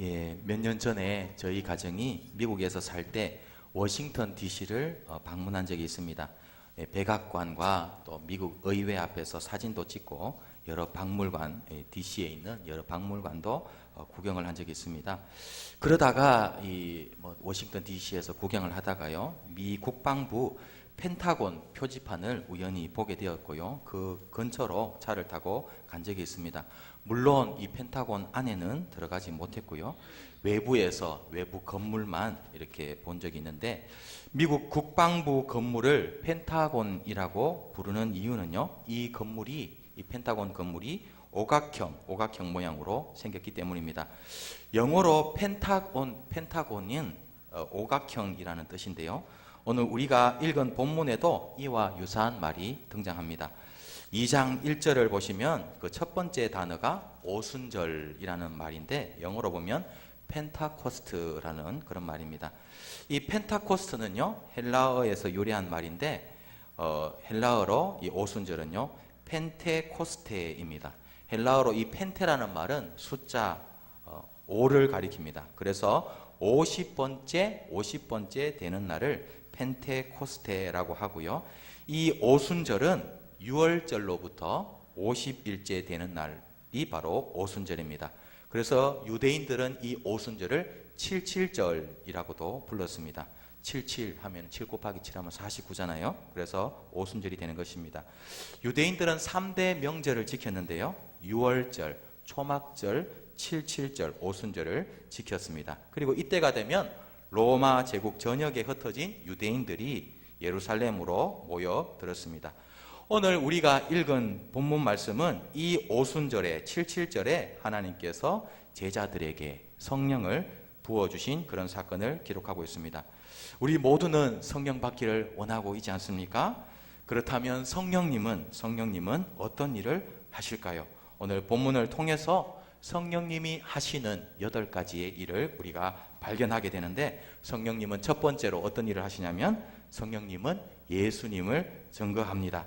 예, 몇 년 전에 저희 가정이 미국에서 살 때 워싱턴 DC를 어, 방문한 적이 있습니다. 예, 백악관과 또 미국 의회 앞에서 사진도 찍고 여러 박물관, 예, DC에 있는 여러 박물관도 어, 구경을 한 적이 있습니다. 그러다가 이 뭐, 워싱턴 DC에서 구경을 하다가요, 미 국방부 펜타곤 표지판을 우연히 보게 되었고요. 그 근처로 차를 타고 간 적이 있습니다. 물론 이 펜타곤 안에는 들어가지 못했고요. 외부에서 외부 건물만 이렇게 본 적이 있는데 미국 국방부 건물을 펜타곤이라고 부르는 이유는요. 이 건물이 이 펜타곤 건물이 오각형, 오각형 모양으로 생겼기 때문입니다. 영어로 펜타곤, 펜타곤인 어, 오각형이라는 뜻인데요. 오늘 우리가 읽은 본문에도 이와 유사한 말이 등장합니다. 2장 1절을 보시면 그 첫 번째 단어가 오순절이라는 말인데 영어로 보면 펜타코스트라는 그런 말입니다. 이 펜타코스트는요 헬라어에서 유래한 말인데 어, 헬라어로 이 오순절은요 펜테코스테입니다. 헬라어로 이 펜테라는 말은 숫자 어, 5를 가리킵니다. 그래서 50번째 50번째 되는 날을 펜테코스테라고 하고요. 이 오순절은 6월절로부터 50일째 되는 날이 바로 오순절입니다. 그래서 유대인들은 이 오순절을 77절이라고도 불렀습니다. 77 하면 7 곱하기 7 하면 49잖아요. 그래서 오순절이 되는 것입니다. 유대인들은 3대 명절을 지켰는데요. 6월절, 초막절, 77절, 오순절을 지켰습니다. 그리고 이때가 되면 로마 제국 전역에 흩어진 유대인들이 예루살렘으로 모여들었습니다. 오늘 우리가 읽은 본문 말씀은 이 오순절에 77절에 하나님께서 제자들에게 성령을 부어주신 그런 사건을 기록하고 있습니다. 우리 모두는 성령 받기를 원하고 있지 않습니까? 그렇다면 성령님은 성령님은 어떤 일을 하실까요? 오늘 본문을 통해서 성령님이 하시는 여덟 가지의 일을 우리가 발견하게 되는데 성령님은 첫 번째로 어떤 일을 하시냐면 성령님은 예수님을 증거합니다.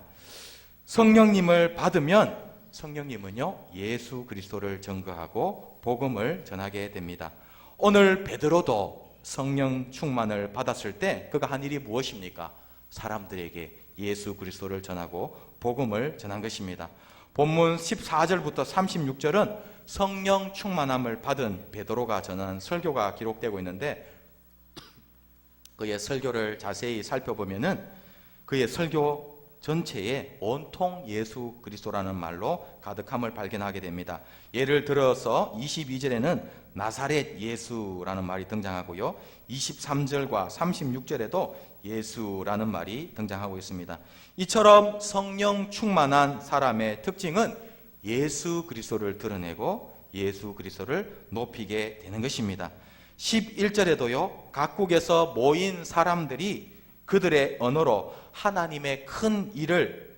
성령님을 받으면 성령님은요 예수 그리스도를 증거하고 복음을 전하게 됩니다. 오늘 베드로도 성령 충만을 받았을 때 그가 한 일이 무엇입니까? 사람들에게 예수 그리스도를 전하고 복음을 전한 것입니다. 본문 14절부터 36절은 성령 충만함을 받은 베드로가 전한 설교가 기록되고 있는데 그의 설교를 자세히 살펴보면은 그의 설교 전체에 온통 예수 그리스도라는 말로 가득함을 발견하게 됩니다. 예를 들어서 22절에는 나사렛 예수라는 말이 등장하고요. 23절과 36절에도 예수라는 말이 등장하고 있습니다. 이처럼 성령 충만한 사람의 특징은 예수 그리스도를 드러내고 예수 그리스도를 높이게 되는 것입니다. 11절에도요. 각국에서 모인 사람들이 그들의 언어로 하나님의 큰 일을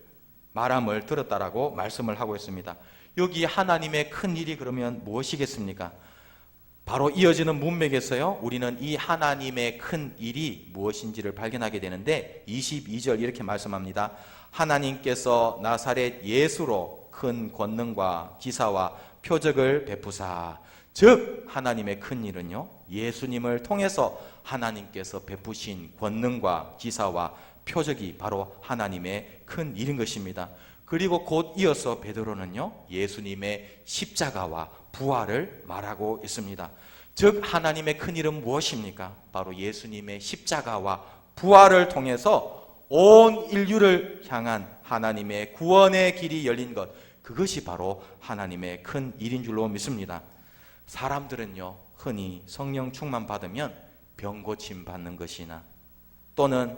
말함을 들었다라고 말씀을 하고 있습니다. 여기 하나님의 큰 일이 그러면 무엇이겠습니까? 바로 이어지는 문맥에서요. 우리는 이 하나님의 큰 일이 무엇인지를 발견하게 되는데 22절 이렇게 말씀합니다. 하나님께서 나사렛 예수로 큰 권능과 기사와 표적을 베푸사 즉 하나님의 큰 일은요. 예수님을 통해서 하나님께서 베푸신 권능과 기사와 표적이 바로 하나님의 큰 일인 것입니다. 그리고 곧 이어서 베드로는요. 예수님의 십자가와 부활을 말하고 있습니다. 즉 하나님의 큰 일은 무엇입니까? 바로 예수님의 십자가와 부활을 통해서 온 인류를 향한 하나님의 구원의 길이 열린 것 그것이 바로 하나님의 큰 일인 줄로 믿습니다. 사람들은요 흔히 성령 충만 받으면 병 고침 받는 것이나 또는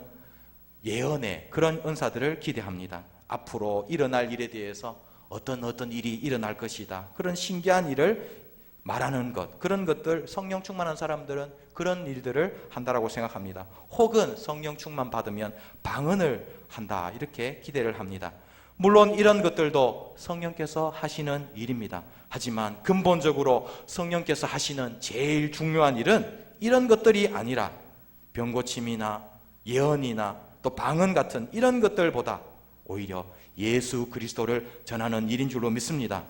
예언의 그런 은사들을 기대합니다. 앞으로 일어날 일에 대해서 어떤 어떤 일이 일어날 것이다. 그런 신기한 일을 말하는 것, 그런 것들 성령 충만한 사람들은 그런 일들을 한다라고 생각합니다. 혹은 성령 충만 받으면 방언을 한다 이렇게 기대를 합니다. 물론 이런 것들도 성령께서 하시는 일입니다. 하지만 근본적으로 성령께서 하시는 제일 중요한 일은 이런 것들이 아니라 병고침이나 예언이나 또 방언 같은 이런 것들보다 오히려 예수 그리스도를 전하는 일인 줄로 믿습니다.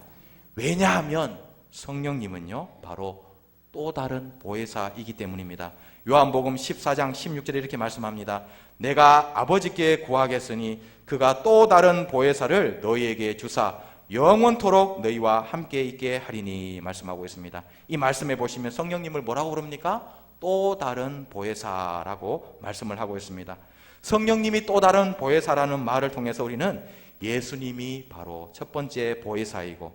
왜냐하면 성령님은요, 바로 또 다른 보혜사이기 때문입니다. 요한복음 14장 16절에 이렇게 말씀합니다. 내가 아버지께 구하겠으니 그가 또 다른 보혜사를 너희에게 주사 영원토록 너희와 함께 있게 하리니 말씀하고 있습니다. 이 말씀에 보시면 성령님을 뭐라고 부릅니까? 또 다른 보혜사라고 말씀을 하고 있습니다. 성령님이 또 다른 보혜사라는 말을 통해서 우리는 예수님이 바로 첫 번째 보혜사이고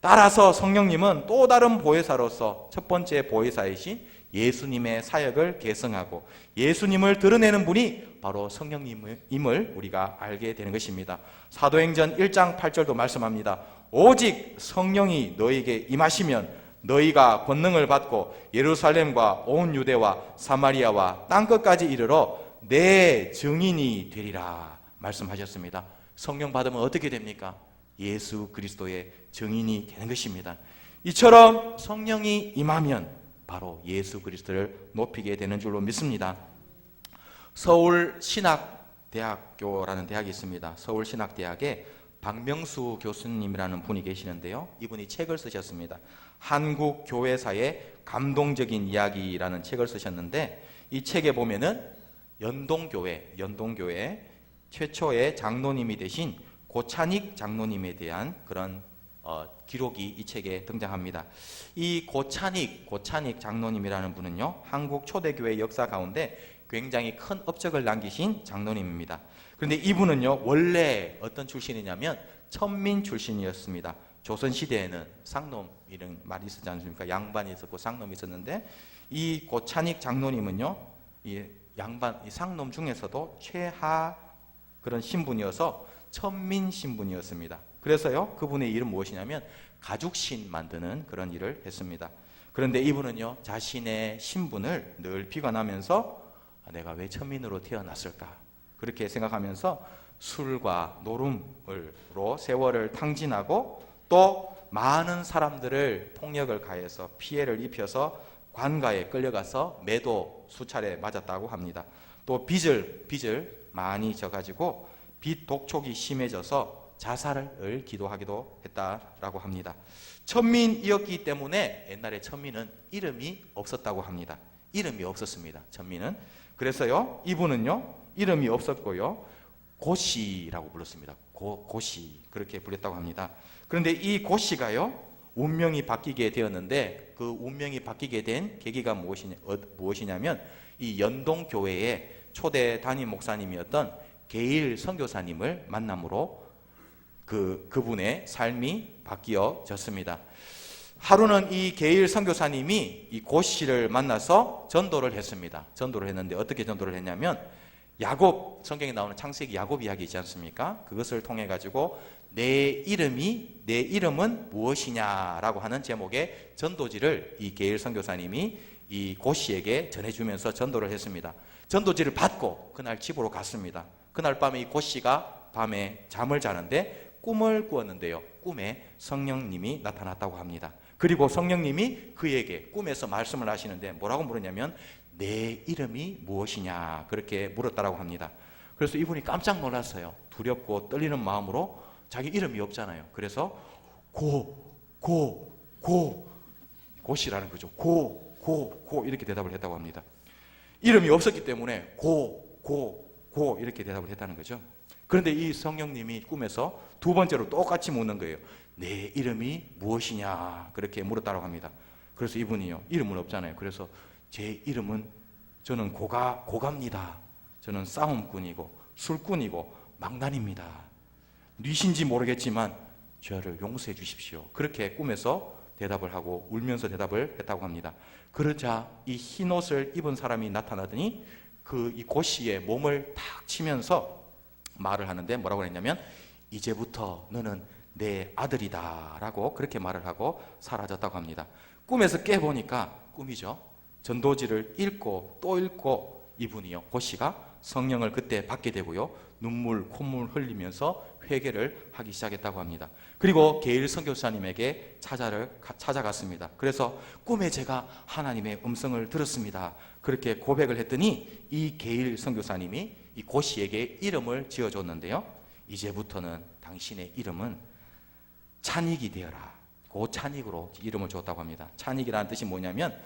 따라서 성령님은 또 다른 보혜사로서 첫 번째 보혜사이신 예수님의 사역을 계승하고 예수님을 드러내는 분이 바로 성령님임을 우리가 알게 되는 것입니다. 사도행전 1장 8절도 말씀합니다. 오직 성령이 너에게 임하시면 너희가 권능을 받고 예루살렘과 온 유대와 사마리아와 땅 끝까지 이르러 내 증인이 되리라 말씀하셨습니다. 성령 받으면 어떻게 됩니까? 예수 그리스도의 증인이 되는 것입니다. 이처럼 성령이 임하면 바로 예수 그리스도를 높이게 되는 줄로 믿습니다. 서울 신학대학교라는 대학이 있습니다. 서울 신학대학에 박명수 교수님이라는 분이 계시는데요. 이분이 책을 쓰셨습니다. 한국 교회사의 감동적인 이야기라는 책을 쓰셨는데 이 책에 보면은 연동교회, 연동교회 최초의 장로님이 되신 고찬익 장로님에 대한 그런 어, 기록이 이 책에 등장합니다. 이 고찬익, 고찬익 장로님이라는 분은요, 한국 초대교회 역사 가운데 굉장히 큰 업적을 남기신 장로님입니다. 그런데 이분은요, 원래 어떤 출신이냐면 천민 출신이었습니다. 조선시대에는 상놈 이런 말이 있었지 않습니까? 양반이 있었고 상놈이 있었는데 이 고찬익 장로님은요, 이 양반, 이 상놈 중에서도 최하 그런 신분이어서 천민 신분이었습니다. 그래서요, 그분의 일은 무엇이냐면 가죽신 만드는 그런 일을 했습니다. 그런데 이분은요, 자신의 신분을 늘 비관하면서 아, 내가 왜 천민으로 태어났을까? 그렇게 생각하면서 술과 노름으로 세월을 탕진하고 또 많은 사람들을 폭력을 가해서 피해를 입혀서 관가에 끌려가서 매도 수차례 맞았다고 합니다. 또 빚을 빚을 많이 져가지고 빚 독촉이 심해져서 자살을 기도하기도 했다라고 합니다. 천민이었기 때문에 옛날에 천민은 이름이 없었다고 합니다. 이름이 없었습니다. 천민은 그래서요 이분은요 이름이 없었고요 고씨라고 불렀습니다. 고, 고씨 그렇게 불렸다고 합니다. 그런데 이 고씨가요 운명이 바뀌게 되었는데 그 운명이 바뀌게 된 계기가 무엇이냐, 어, 무엇이냐면 이 연동 교회의 초대 담임 목사님이었던 게일 선교사님을 만남으로 그 그분의 삶이 바뀌어졌습니다. 하루는 이 게일 선교사님이 이 고씨를 만나서 전도를 했습니다. 전도를 했는데 어떻게 전도를 했냐면 야곱 성경에 나오는 창세기 야곱 이야기 있지 않습니까? 그것을 통해 가지고 내 이름이 내 이름은 무엇이냐라고 하는 제목의 전도지를 이 게일 선교사님이 이 고씨에게 전해주면서 전도를 했습니다. 전도지를 받고 그날 집으로 갔습니다. 그날 밤에 이 고씨가 밤에 잠을 자는데 꿈을 꾸었는데요. 꿈에 성령님이 나타났다고 합니다. 그리고 성령님이 그에게 꿈에서 말씀을 하시는데 뭐라고 물었냐면 내 이름이 무엇이냐 그렇게 물었다라고 합니다. 그래서 이분이 깜짝 놀랐어요. 두렵고 떨리는 마음으로 자기 이름이 없잖아요. 그래서 고, 고, 고, 고시라는 거죠. 고, 고, 고 이렇게 대답을 했다고 합니다. 이름이 없었기 때문에 고, 고, 고 이렇게 대답을 했다는 거죠. 그런데 이 성령님이 꿈에서 두 번째로 똑같이 묻는 거예요. 내 이름이 무엇이냐 그렇게 물었다고 합니다. 그래서 이분이요 이름은 없잖아요. 그래서 제 이름은 저는 고가 고갑니다. 저는 싸움꾼이고 술꾼이고 망난입니다. 뉘신지 모르겠지만 저를 용서해 주십시오. 그렇게 꿈에서 대답을 하고 울면서 대답을 했다고 합니다. 그러자 이 흰 옷을 입은 사람이 나타나더니 그 이 고씨의 몸을 탁 치면서 말을 하는데 뭐라고 했냐면 이제부터 너는 내 아들이다라고 그렇게 말을 하고 사라졌다고 합니다. 꿈에서 깨 보니까 꿈이죠. 전도지를 읽고 또 읽고 이분이요 고씨가 성령을 그때 받게 되고요 눈물 콧물 흘리면서 회개를 하기 시작했다고 합니다. 그리고 게일 선교사님에게 찾아를 찾아갔습니다. 그래서 꿈에 제가 하나님의 음성을 들었습니다. 그렇게 고백을 했더니 이 게일 선교사님이 이 고씨에게 이름을 지어줬는데요. 이제부터는 당신의 이름은 찬익이 되어라. 고찬익으로 이름을 줬다고 합니다. 찬익이라는 뜻이 뭐냐면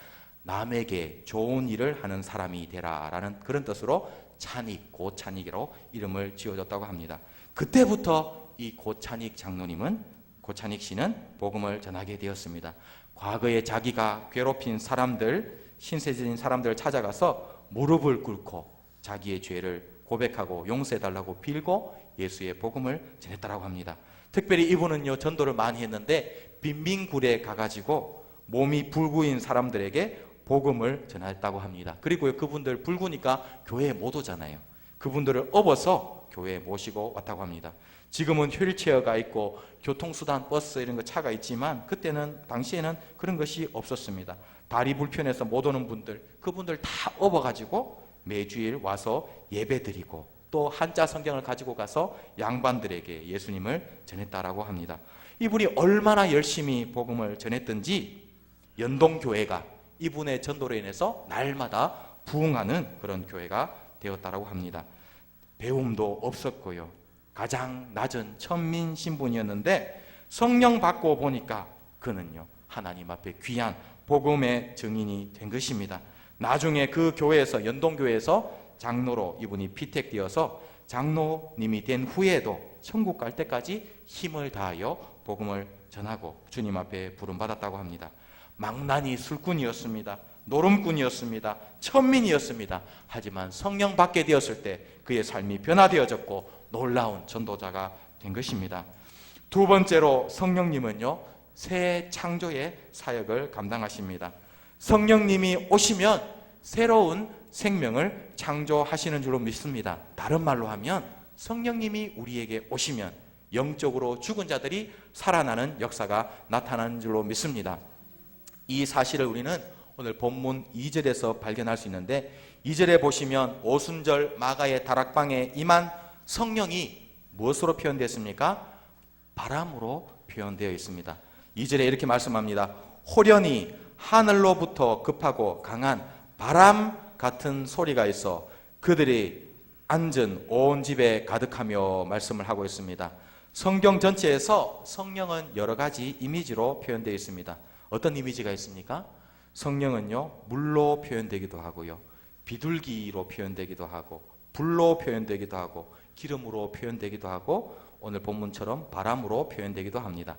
남에게 좋은 일을 하는 사람이 되라라는 그런 뜻으로 찬익, 고찬익으로 이름을 지어줬다고 합니다. 그때부터 이 고찬익 장로님은 고찬익 씨는 복음을 전하게 되었습니다. 과거에 자기가 괴롭힌 사람들, 신세진 사람들을 찾아가서 무릎을 꿇고 자기의 죄를 고백하고 용서해 달라고 빌고 예수의 복음을 전했다라고 합니다. 특별히 이분은요 전도를 많이 했는데 빈민굴에 가가지고 몸이 불구인 사람들에게 복음을 전했다고 합니다. 그리고 그분들 불구니까 교회에 못 오잖아요. 그분들을 업어서 교회에 모시고 왔다고 합니다. 지금은 휠체어가 있고 교통수단, 버스 이런 거 차가 있지만 그때는 당시에는 그런 것이 없었습니다. 다리 불편해서 못 오는 분들, 그분들 다 업어가지고 매주일 와서 예배드리고 또 한자 성경을 가지고 가서 양반들에게 예수님을 전했다라고 합니다. 이분이 얼마나 열심히 복음을 전했든지 연동교회가 이분의 전도로 인해서 날마다 부흥하는 그런 교회가 되었다라고 합니다. 배움도 없었고요. 가장 낮은 천민 신분이었는데 성령 받고 보니까 그는요 하나님 앞에 귀한 복음의 증인이 된 것입니다. 나중에 그 교회에서 연동교회에서 장로로 이분이 피택되어서 장로님이 된 후에도 천국 갈 때까지 힘을 다하여 복음을 전하고 주님 앞에 부름 받았다고 합니다. 망나니 술꾼이었습니다. 노름꾼이었습니다. 천민이었습니다. 하지만 성령 받게 되었을 때 그의 삶이 변화되어졌고 놀라운 전도자가 된 것입니다. 두 번째로 성령님은요, 새 창조의 사역을 감당하십니다. 성령님이 오시면 새로운 생명을 창조하시는 줄로 믿습니다. 다른 말로 하면 성령님이 우리에게 오시면 영적으로 죽은 자들이 살아나는 역사가 나타나는 줄로 믿습니다. 이 사실을 우리는 오늘 본문 2절에서 발견할 수 있는데 2절에 보시면 오순절 마가의 다락방에 임한 성령이 무엇으로 표현됐습니까? 바람으로 표현되어 있습니다. 2절에 이렇게 말씀합니다. 호련히 하늘로부터 급하고 강한 바람 같은 소리가 있어 그들이 앉은 온 집에 가득하며 말씀을 하고 있습니다. 성경 전체에서 성령은 여러 가지 이미지로 표현되어 있습니다. 어떤 이미지가 있습니까? 성령은요, 물로 표현되기도 하고요, 비둘기로 표현되기도 하고, 불로 표현되기도 하고, 기름으로 표현되기도 하고, 오늘 본문처럼 바람으로 표현되기도 합니다.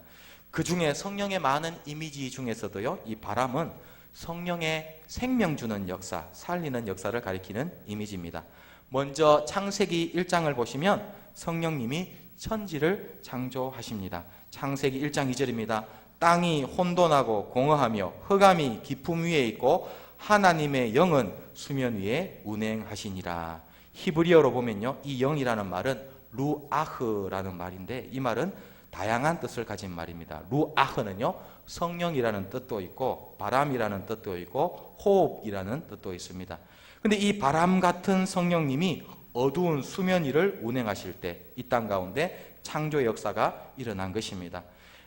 그 중에 성령의 많은 이미지 중에서도요, 이 바람은 성령의 생명 주는 역사, 살리는 역사를 가리키는 이미지입니다. 먼저 창세기 1장을 보시면 성령님이 천지를 창조하십니다. 창세기 1장 2절입니다. 땅이 혼돈하고 공허하며 흑암이 깊음 위에 있고 하나님의 영은 수면 위에 운행하시니라. 히브리어로 보면요. 이 영이라는 말은 루아흐라는 말인데 이 말은 다양한 뜻을 가진 말입니다. 루아흐는요. 성령이라는 뜻도 있고 바람이라는 뜻도 있고 호흡이라는 뜻도 있습니다. 근데 이 바람 같은 성령님이 어두운 수면 위를 운행하실 때 이 땅 가운데 창조 역사가 일어난 것입니다.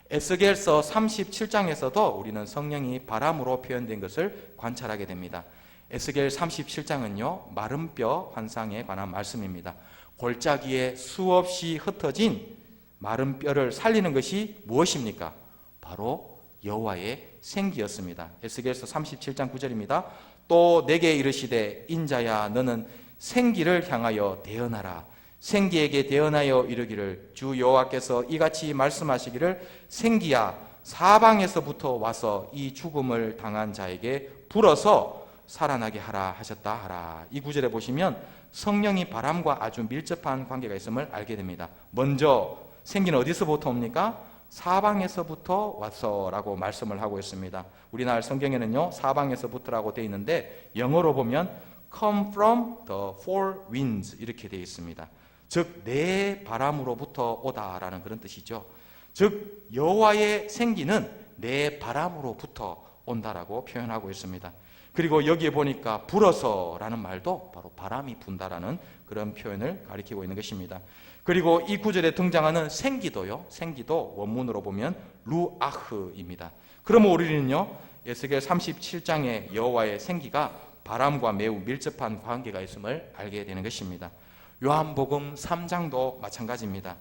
에스겔서 37장에서도 우리는 성령이 바람으로 표현된 것을 관찰하게 됩니다. 에스겔 37장은요, 마른 뼈 환상에 관한 말씀입니다. 골짜기에 수없이 흩어진 마른 뼈를 살리는 것이 무엇입니까? 바로 여호와의 생기였습니다. 에스겔서 37장 9절입니다. 또 내게 이르시되 인자야 너는 생기를 향하여 대언하라. 생기에게 대언하여 이르기를 주 여호와께서 이같이 말씀하시기를 생기야 사방에서부터 와서 이 죽음을 당한 자에게 불어서 살아나게 하라 하셨다 하라. 이 구절에 보시면 성령이 바람과 아주 밀접한 관계가 있음을 알게 됩니다. 먼저 생기는 어디서부터 옵니까? 사방에서부터 왔어라고 말씀을 하고 있습니다. 우리나라 성경에는요 사방에서부터라고 되어 있는데 영어로 보면 come from the four winds 이렇게 되어 있습니다. 즉 내 바람으로부터 오다라는 그런 뜻이죠. 즉 여호와의 생기는 내 바람으로부터 온다라고 표현하고 있습니다. 그리고 여기에 보니까 불어서라는 말도 바로 바람이 분다라는 그런 표현을 가리키고 있는 것입니다. 그리고 이 구절에 등장하는 생기도요. 생기도 원문으로 보면 루아흐입니다. 그러면 우리는요. 에스겔 37장의 여호와의 생기가 바람과 매우 밀접한 관계가 있음을 알게 되는 것입니다. 요한복음 3장도 마찬가지입니다.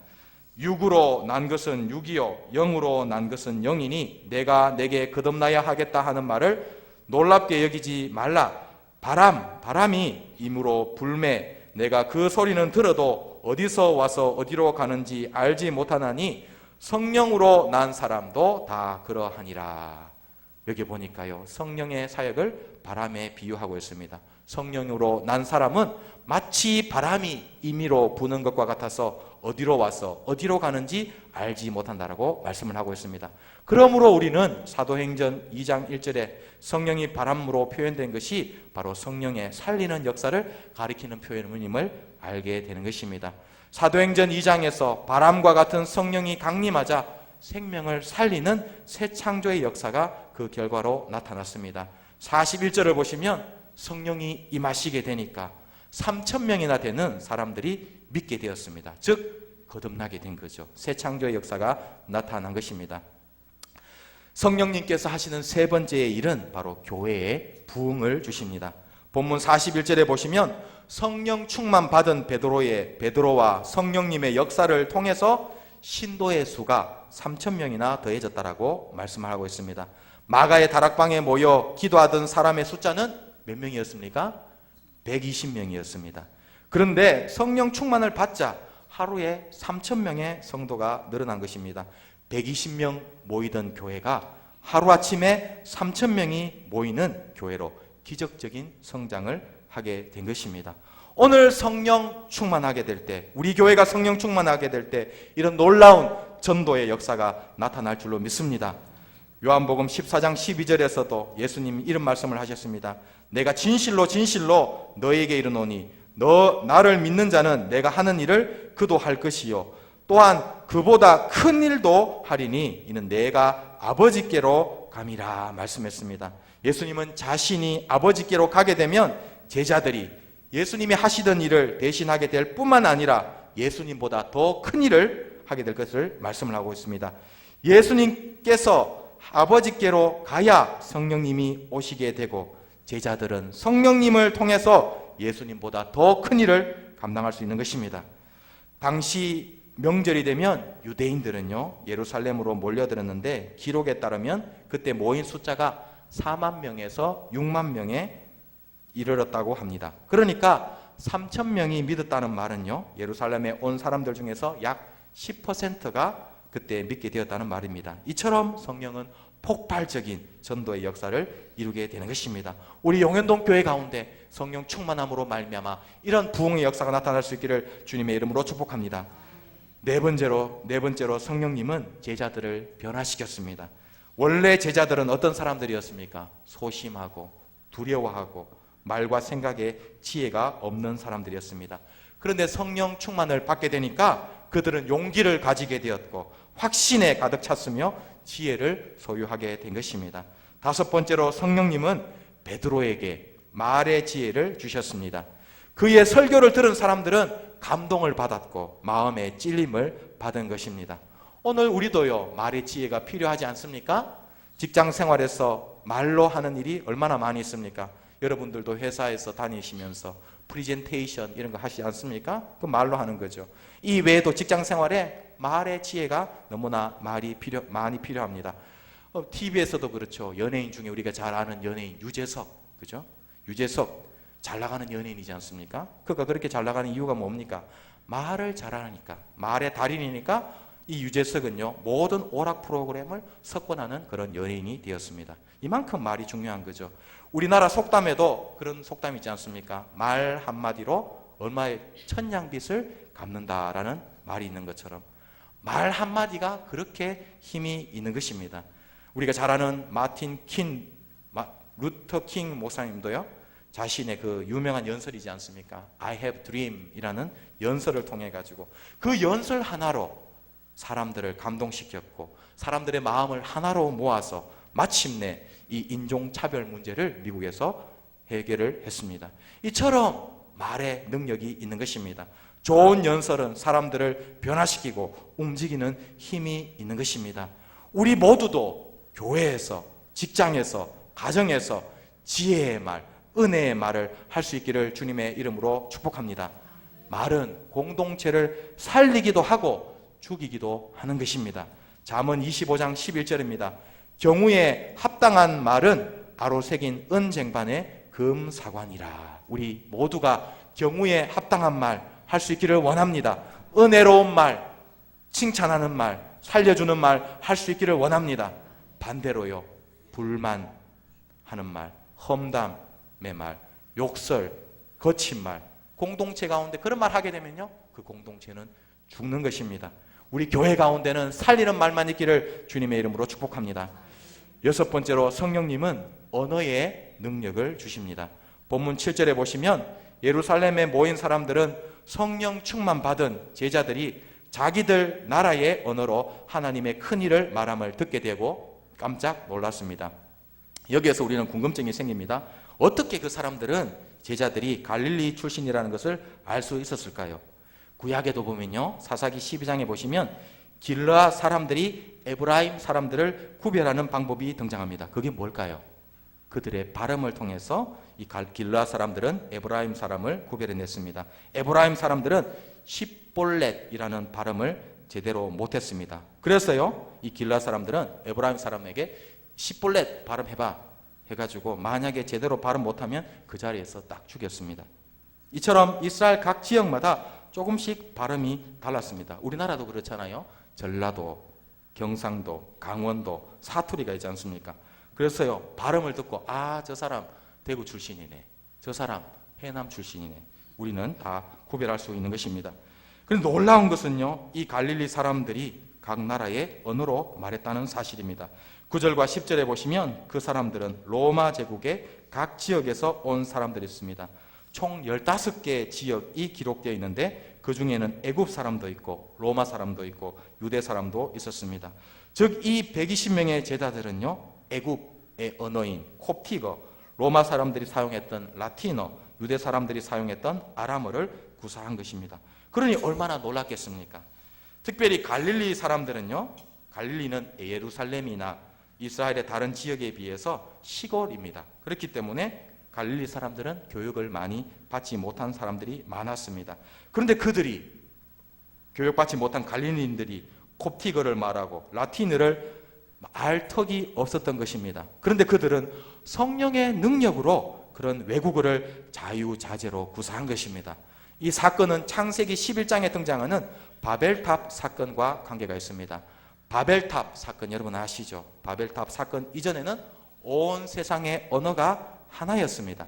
육으로 난 것은 육이요 영으로 난 것은 영이니 내가 내게 거듭나야 하겠다 하는 말을 놀랍게 여기지 말라 바람 바람이 임으로 불매 내가 그 소리는 들어도 어디서 와서 어디로 가는지 알지 못하나니 성령으로 난 사람도 다 그러하니라 여기 보니까요 성령의 사역을 바람에 비유하고 있습니다 성령으로 난 사람은 마치 바람이 임의로 부는 것과 같아서 어디로 와서 어디로 가는지 알지 못한다라고 말씀을 하고 있습니다. 그러므로 우리는 사도행전 2장 1절에 성령이 바람으로 표현된 것이 바로 성령의 살리는 역사를 가리키는 표현임을 알게 되는 것입니다. 사도행전 2장에서 바람과 같은 성령이 강림하자 생명을 살리는 새 창조의 역사가 그 결과로 나타났습니다. 41절을 보시면 성령이 임하시게 되니까 3천 명이나 되는 사람들이 믿게 되었습니다. 즉 거듭나게 된 거죠. 새 창조의 역사가 나타난 것입니다. 성령님께서 하시는 세 번째의 일은 바로 교회에 부흥을 주십니다. 본문 41절에 보시면 성령 충만 받은 베드로의 베드로와 성령님의 역사를 통해서 신도의 수가 3천 명이나 더해졌다라고 말씀하고 있습니다. 마가의 다락방에 모여 기도하던 사람의 숫자는 몇 명이었습니까? 120명이었습니다. 그런데 성령 충만을 받자 하루에 3천 명의 성도가 늘어난 것입니다. 120명 모이던 교회가 하루아침에 3천 명이 모이는 교회로 기적적인 성장을 하게 된 것입니다. 오늘 성령 충만하게 될 때, 우리 교회가 성령 충만하게 될 때 이런 놀라운 전도의 역사가 나타날 줄로 믿습니다. 요한복음 14장 12절에서도 예수님이 이런 말씀을 하셨습니다. 내가 진실로 진실로 너에게 이르노니 너 나를 믿는 자는 내가 하는 일을 그도 할 것이요 또한 그보다 큰 일도 하리니 이는 내가 아버지께로 감이라 말씀했습니다. 예수님은 자신이 아버지께로 가게 되면 제자들이 예수님이 하시던 일을 대신하게 될 뿐만 아니라 예수님보다 더 큰 일을 하게 될 것을 말씀을 하고 있습니다. 예수님께서 아버지께로 가야 성령님이 오시게 되고 제자들은 성령님을 통해서 예수님보다 더 큰 일을 감당할 수 있는 것입니다. 당시 명절이 되면 유대인들은요 예루살렘으로 몰려들었는데 기록에 따르면 그때 모인 숫자가 4만 명에서 6만 명에 이르렀다고 합니다. 그러니까 3천 명이 믿었다는 말은요 예루살렘에 온 사람들 중에서 약 10%가 그때 믿게 되었다는 말입니다. 이처럼 성령은 폭발적인 전도의 역사를 이루게 되는 것입니다. 우리 용현동 교회 가운데 성령 충만함으로 말미암아 이런 부흥의 역사가 나타날 수 있기를 주님의 이름으로 축복합니다. 네 번째로 네 번째로 성령님은 제자들을 변화시켰습니다. 원래 제자들은 어떤 사람들이었습니까? 소심하고 두려워하고 말과 생각에 지혜가 없는 사람들이었습니다. 그런데 성령 충만을 받게 되니까 그들은 용기를 가지게 되었고 확신에 가득 찼으며 지혜를 소유하게 된 것입니다. 다섯 번째로 성령님은 베드로에게 말의 지혜를 주셨습니다. 그의 설교를 들은 사람들은 감동을 받았고 마음의 찔림을 받은 것입니다. 오늘 우리도요 말의 지혜가 필요하지 않습니까? 직장 생활에서 말로 하는 일이 얼마나 많이 있습니까? 여러분들도 회사에서 다니시면서 프리젠테이션 이런 거 하시지 않습니까? 그 말로 하는 거죠. 이 외에도 직장 생활에 말의 지혜가 너무나 말이 필요 많이 필요합니다. 어, TV에서도 그렇죠. 연예인 중에 우리가 잘 아는 연예인 유재석, 그죠? 유재석 잘 나가는 연예인이지 않습니까? 그가 그렇게 잘 나가는 이유가 뭡니까? 말을 잘하니까 말의 달인이니까 이 유재석은요 모든 오락 프로그램을 석권하는 그런 연예인이 되었습니다. 이만큼 말이 중요한 거죠. 우리나라 속담에도 그런 속담이 있지 않습니까? 말 한마디로 얼마의 천냥빚을 갚는다라는 말이 있는 것처럼 말 한마디가 그렇게 힘이 있는 것입니다. 우리가 잘 아는 마틴 킨, 마, 루터 킹 목사님도요, 자신의 그 유명한 연설이지 않습니까? I have dream이라는 연설을 통해 가지고 그 연설 하나로 사람들을 감동시켰고 사람들의 마음을 하나로 모아서 마침내 이 인종 차별 문제를 미국에서 해결을 했습니다. 이처럼 말의 능력이 있는 것입니다. 좋은 연설은 사람들을 변화시키고 움직이는 힘이 있는 것입니다. 우리 모두도 교회에서, 직장에서, 가정에서 지혜의 말, 은혜의 말을 할 수 있기를 주님의 이름으로 축복합니다. 말은 공동체를 살리기도 하고 죽이기도 하는 것입니다. 잠언 25장 11절입니다. 경우에 합당한 말은 아로새긴 은쟁반의 금사관이라. 우리 모두가 경우에 합당한 말 할 수 있기를 원합니다. 은혜로운 말, 칭찬하는 말, 살려주는 말 할 수 있기를 원합니다. 반대로요, 불만하는 말, 험담의 말, 욕설, 거친 말, 공동체 가운데 그런 말 하게 되면요, 그 공동체는 죽는 것입니다. 우리 교회 가운데는 살리는 말만 있기를 주님의 이름으로 축복합니다. 여섯 번째로 성령님은 언어의 능력을 주십니다. 본문 7절에 보시면 예루살렘에 모인 사람들은 성령 충만 받은 제자들이 자기들 나라의 언어로 하나님의 큰 일을 말함을 듣게 되고 깜짝 놀랐습니다. 여기에서 우리는 궁금증이 생깁니다. 어떻게 그 사람들은 제자들이 갈릴리 출신이라는 것을 알 수 있었을까요? 구약에도 보면요. 사사기 12장에 보시면 길라 사람들이 에브라임 사람들을 구별하는 방법이 등장합니다. 그게 뭘까요? 그들의 발음을 통해서 이 갈- 길라 사람들은 에브라임 사람을 구별해냈습니다. 에브라임 사람들은 십볼렛이라는 발음을 제대로 못했습니다. 그래서요, 이 길라 사람들은 에브라임 사람에게 십볼렛 발음해봐 해가지고 만약에 제대로 발음 못하면 그 자리에서 딱 죽였습니다. 이처럼 이스라엘 각 지역마다 조금씩 발음이 달랐습니다. 우리나라도 그렇잖아요. 전라도, 경상도, 강원도, 사투리가 있지 않습니까? 그래서요, 발음을 듣고, 아, 저 사람 대구 출신이네. 저 사람 해남 출신이네. 우리는 다 구별할 수 있는 것입니다. 그런데 놀라운 것은요, 이 갈릴리 사람들이 각 나라의 언어로 말했다는 사실입니다. 9절과 10절에 보시면 그 사람들은 로마 제국의 각 지역에서 온 사람들이었습니다. 총 15개 지역이 기록되어 있는데 그 중에는 애굽 사람도 있고 로마 사람도 있고 유대 사람도 있었습니다. 즉 이 120명의 제자들은요. 애굽의 언어인 콥티거, 로마 사람들이 사용했던 라틴어, 유대 사람들이 사용했던 아람어를 구사한 것입니다. 그러니 얼마나 놀랐겠습니까? 특별히 갈릴리 사람들은요. 갈릴리는 예루살렘이나 이스라엘의 다른 지역에 비해서 시골입니다. 그렇기 때문에 갈릴리 사람들은 교육을 많이 받지 못한 사람들이 많았습니다. 그런데 그들이 교육받지 못한 갈릴리인들이 콥티거를 말하고 라틴어를 알 턱이 없었던 것입니다. 그런데 그들은 성령의 능력으로 그런 외국어를 자유자재로 구사한 것입니다. 이 사건은 창세기 11장에 등장하는 바벨탑 사건과 관계가 있습니다. 바벨탑 사건 여러분 아시죠? 바벨탑 사건 이전에는 온 세상의 언어가 하나였습니다.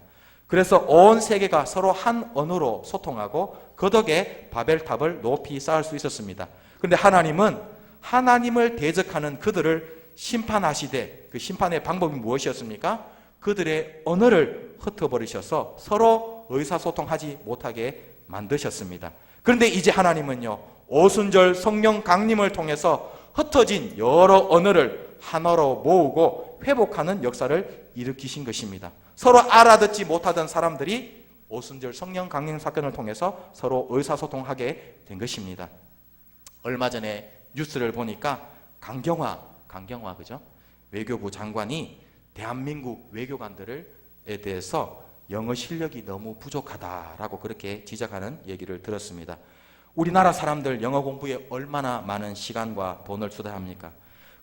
그래서 온 세계가 서로 한 언어로 소통하고 그 덕에 바벨탑을 높이 쌓을 수 있었습니다. 그런데 하나님은 하나님을 대적하는 그들을 심판하시되 그 심판의 방법이 무엇이었습니까? 그들의 언어를 흩어버리셔서 서로 의사소통하지 못하게 만드셨습니다. 그런데 이제 하나님은요, 오순절 성령 강림을 통해서 흩어진 여러 언어를 하나로 모으고 회복하는 역사를 일으키신 것입니다. 서로 알아듣지 못하던 사람들이 오순절 성령 강림 사건을 통해서 서로 의사소통하게 된 것입니다. 얼마 전에 뉴스를 보니까 강경화, 강경화 그죠? 외교부 장관이 대한민국 외교관들에 대해서 영어 실력이 너무 부족하다라고 그렇게 지적하는 얘기를 들었습니다. 우리나라 사람들 영어 공부에 얼마나 많은 시간과 돈을 투자합니까?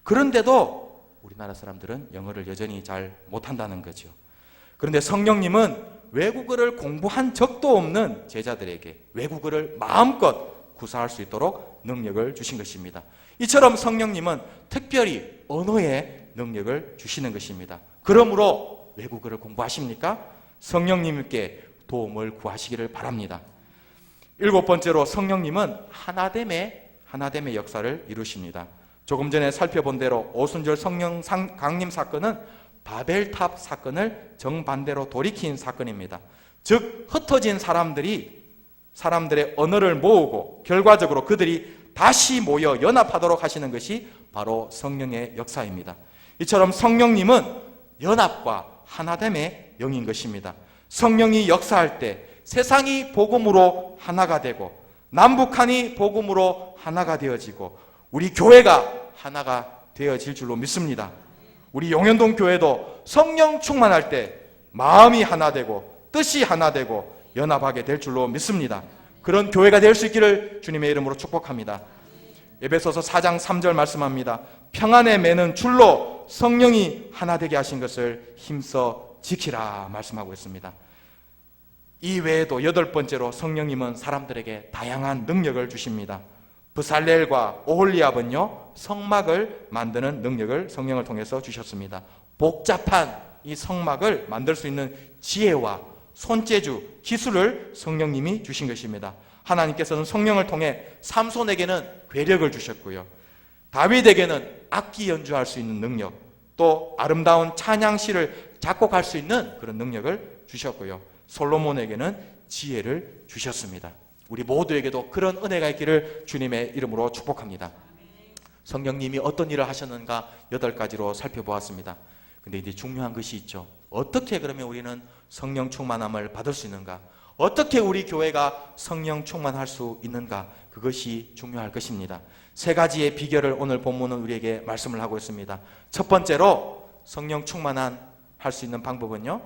그런데도 우리나라 사람들은 영어를 여전히 잘 못한다는 거죠. 그런데 성령님은 외국어를 공부한 적도 없는 제자들에게 외국어를 마음껏 구사할 수 있도록 능력을 주신 것입니다. 이처럼 성령님은 특별히 언어의 능력을 주시는 것입니다. 그러므로 외국어를 공부하십니까? 성령님께 도움을 구하시기를 바랍니다. 일곱 번째로 성령님은 하나됨의 하나됨의 역사를 이루십니다. 조금 전에 살펴본 대로 오순절 성령 상- 강림 사건은 바벨탑 사건을 정반대로 돌이킨 사건입니다. 즉 흩어진 사람들이 사람들의 언어를 모으고 결과적으로 그들이 다시 모여 연합하도록 하시는 것이 바로 성령의 역사입니다. 이처럼 성령님은 연합과 하나됨의 영인 것입니다. 성령이 역사할 때 세상이 복음으로 하나가 되고 남북한이 복음으로 하나가 되어지고 우리 교회가 하나가 되어질 줄로 믿습니다. 우리 용현동 교회도 성령 충만할 때 마음이 하나 되고 뜻이 하나 되고 연합하게 될 줄로 믿습니다. 그런 교회가 될 수 있기를 주님의 이름으로 축복합니다. 에베소서 4장 3절 말씀합니다. 평안에 매는 줄로 성령이 하나 되게 하신 것을 힘써 지키라 말씀하고 있습니다. 이 외에도 여덟 번째로 성령님은 사람들에게 다양한 능력을 주십니다. 부살렐과 오홀리압은요 성막을 만드는 능력을 성령을 통해서 주셨습니다. 복잡한 이 성막을 만들 수 있는 지혜와 손재주, 기술을 성령님이 주신 것입니다. 하나님께서는 성령을 통해 삼손에게는 괴력을 주셨고요. 다윗에게는 악기 연주할 수 있는 능력, 또 아름다운 찬양시를 작곡할 수 있는 그런 능력을 주셨고요. 솔로몬에게는 지혜를 주셨습니다. 우리 모두에게도 그런 은혜가 있기를 주님의 이름으로 축복합니다. 성령님이 어떤 일을 하셨는가 여덟 가지로 살펴보았습니다. 근데 이제 중요한 것이 있죠. 어떻게 그러면 우리는 성령 충만함을 받을 수 있는가? 어떻게 우리 교회가 성령 충만할 수 있는가? 그것이 중요할 것입니다. 세 가지의 비결을 오늘 본문은 우리에게 말씀을 하고 있습니다. 첫 번째로 성령 충만한 할 수 있는 방법은요.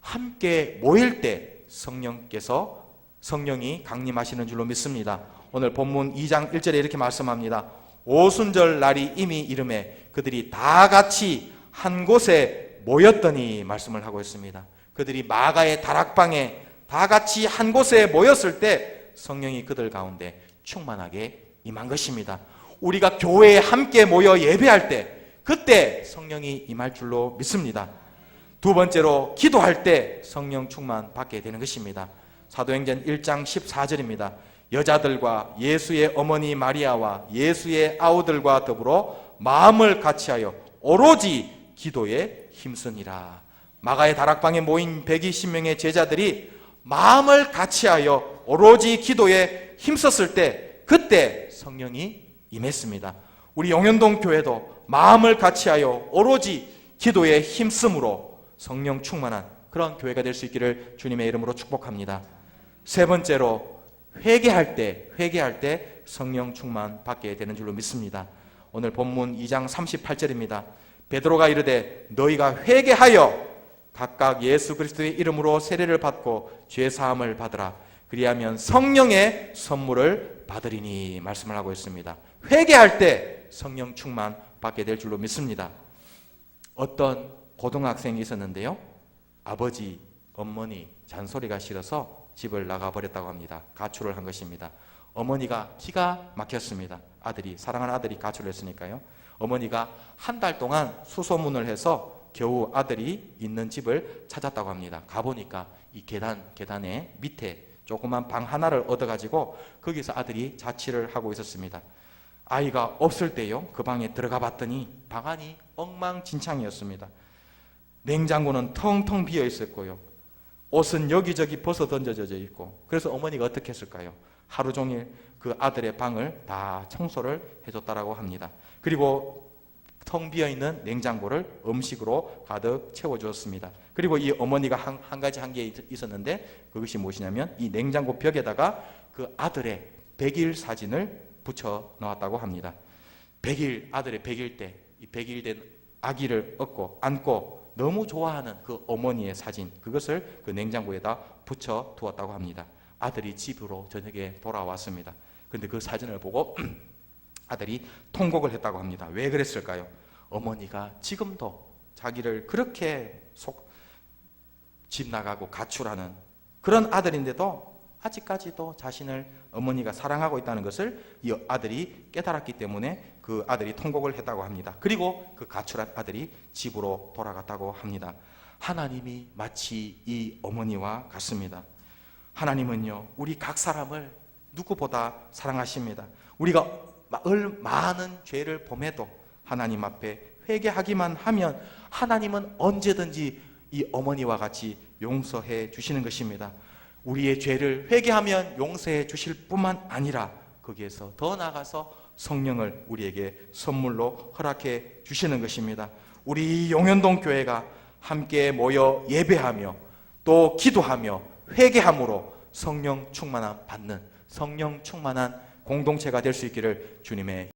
함께 모일 때 성령께서 성령이 강림하시는 줄로 믿습니다. 오늘 본문 2장 1절에 이렇게 말씀합니다. 오순절 날이 이미 이름에 그들이 다 같이 한 곳에 모였더니 말씀을 하고 있습니다. 그들이 마가의 다락방에 다 같이 한 곳에 모였을 때 성령이 그들 가운데 충만하게 임한 것입니다. 우리가 교회에 함께 모여 예배할 때 그때 성령이 임할 줄로 믿습니다. 두 번째로 기도할 때 성령 충만 받게 되는 것입니다. 사도행전 1장 14절입니다. 여자들과 예수의 어머니 마리아와 예수의 아우들과 더불어 마음을 같이하여 오로지 기도에 힘쓰니라. 마가의 다락방에 모인 120명의 제자들이 마음을 같이하여 오로지 기도에 힘썼을 때 그때 성령이 임했습니다. 우리 영현동 교회도 마음을 같이하여 오로지 기도에 힘쓰므로 성령 충만한 그런 교회가 될 수 있기를 주님의 이름으로 축복합니다. 세 번째로 회개할 때 회개할 때 성령 충만 받게 되는 줄로 믿습니다. 오늘 본문 2장 38절입니다. 베드로가 이르되 너희가 회개하여 각각 예수 그리스도의 이름으로 세례를 받고 죄 사함을 받으라. 그리하면 성령의 선물을 받으리니 말씀을 하고 있습니다. 회개할 때 성령 충만 받게 될 줄로 믿습니다. 어떤 고등학생이 있었는데요. 아버지, 어머니 잔소리가 싫어서 집을 나가 버렸다고 합니다. 가출을 한 것입니다. 어머니가 기가 막혔습니다. 아들이 사랑하는 아들이 가출했으니까요. 어머니가 한 달 동안 수소문을 해서 겨우 아들이 있는 집을 찾았다고 합니다. 가보니까 이 계단 계단에 밑에 조그만 방 하나를 얻어가지고 거기서 아들이 자취를 하고 있었습니다. 아이가 없을 때요 그 방에 들어가 봤더니 방 안이 엉망진창이었습니다. 냉장고는 텅텅 비어 있었고요. 옷은 여기저기 벗어 던져져 있고 그래서 어머니가 어떻게 했을까요? 하루 종일 그 아들의 방을 다 청소를 해줬다라고 합니다. 그리고 텅 비어 있는 냉장고를 음식으로 가득 채워주었습니다. 그리고 이 어머니가 한, 한 가지 한 게 있었는데 그것이 무엇이냐면 이 냉장고 벽에다가 그 아들의 백일 사진을 붙여 놓았다고 합니다. 백일 아들의 백일 때 이 백일 된 아기를 얻고 안고 너무 좋아하는 그 어머니의 사진 그것을 그 냉장고에다 붙여 두었다고 합니다. 아들이 집으로 저녁에 돌아왔습니다. 근데 그 사진을 보고 아들이 통곡을 했다고 합니다. 왜 그랬을까요? 어머니가 지금도 자기를 그렇게 속, 집 나가고 가출하는 그런 아들인데도 아직까지도 자신을 어머니가 사랑하고 있다는 것을 이 아들이 깨달았기 때문에 그 아들이 통곡을 했다고 합니다. 그리고 그 가출한 아들이 집으로 돌아갔다고 합니다. 하나님이 마치 이 어머니와 같습니다. 하나님은요, 우리 각 사람을 누구보다 사랑하십니다. 우리가 얼 많은 죄를 범해도 하나님 앞에 회개하기만 하면 하나님은 언제든지 이 어머니와 같이 용서해 주시는 것입니다. 우리의 죄를 회개하면 용서해 주실 뿐만 아니라 거기에서 더 나아가서 성령을 우리에게 선물로 허락해 주시는 것입니다. 우리 용현동 교회가 함께 모여 예배하며 또 기도하며 회개함으로 성령 충만함 받는 성령 충만한 공동체가 될 수 있기를 주님의